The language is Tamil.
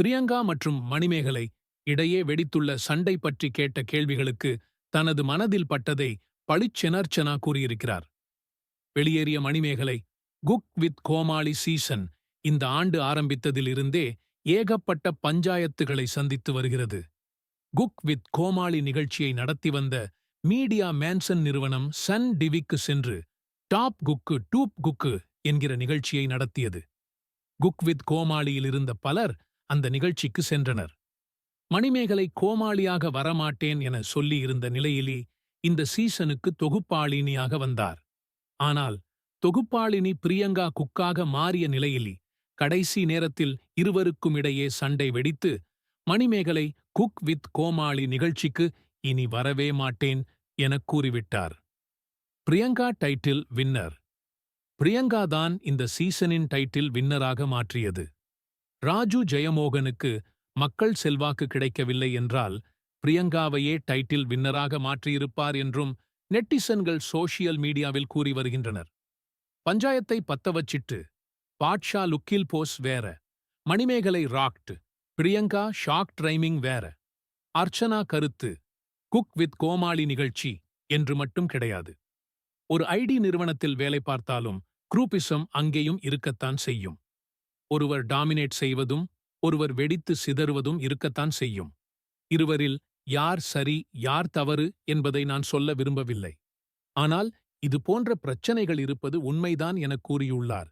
பிரியங்கா மற்றும் மணிமேகலை இடையே வெடித்துள்ள சண்டை பற்றி கேட்ட கேள்விகளுக்கு தனது மனதில் பட்டதை பளிச்செனர்ச்சனா கூறியிருக்கிறார். வெளியேறிய Manimegalai cook with Comali season இந்த ஆண்டு ஆரம்பித்ததிலிருந்தே ஏகப்பட்ட பஞ்சாயத்துகளை சந்தித்து வருகிறது. குக் வித் கோமாளி நிகழ்ச்சியை நடத்தி வந்த மீடியா மேன்சன் நிறுவனம் சன் டிவிக்கு சென்று டாப் குக்கு டூப் குக்கு என்கிற நிகழ்ச்சியை நடத்தியது. குக் வித் கோமாளியில் இருந்த பலர் அந்த நிகழ்ச்சிக்கு சென்றனர். மணிமேகலை கோமாளியாக வரமாட்டேன் என சொல்லியிருந்த நிலையிலே இந்த சீசனுக்கு தொகுப்பாளினியாக வந்தார். ஆனால் தொகுப்பாளினி பிரியங்கா குக்காக மாறிய நிலையிலே கடைசி நேரத்தில் இருவருக்கும் இடையே சண்டை வெடித்து மணிமேகலை குக் வித் கோமாளி நிகழ்ச்சிக்கு இனி வரவே மாட்டேன் எனக் கூறிவிட்டார். Priyanka title winner. பிரியங்கா தான் இந்த சீசனின் டைட்டில் வின்னராக மாற்றியது. ராஜு ஜெயமோகனுக்கு மக்கள் செல்வாக்கு கிடைக்கவில்லை என்றால் பிரியங்காவையே டைட்டில் வின்னராக மாற்றியிருப்பார் என்றும் நெட்டிசன்கள் சோஷியல் மீடியாவில் கூறி வருகின்றனர். பஞ்சாயத்தை பத்த வச்சிட்டு பாட்ஷா லுக்கில் போஸ் வேற மணிமேகலை ராக்ட் பிரியங்கா ஷாக் ட்ரைமிங் வேற அர்ச்சனா கருத்து குக் வித் கோமாளி நிகழ்ச்சி என்று மட்டும் கிடையாது. ஒரு ஐடி நிறுவனத்தில் வேலை பார்த்தாலும் குரூப்பிசம் அங்கேயும் இருக்கத்தான் செய்யும். ஒருவர் டாமினேட் செய்வதும் ஒருவர் வெடித்து சிதறுவதும் இருக்கத்தான் செய்யும். இருவரில் யார் சரி யார் தவறு என்பதை நான் சொல்ல விரும்பவில்லை. ஆனால் இது போன்ற பிரச்சனைகள் இருப்பது உண்மைதான் எனக் கூறியுள்ளார்.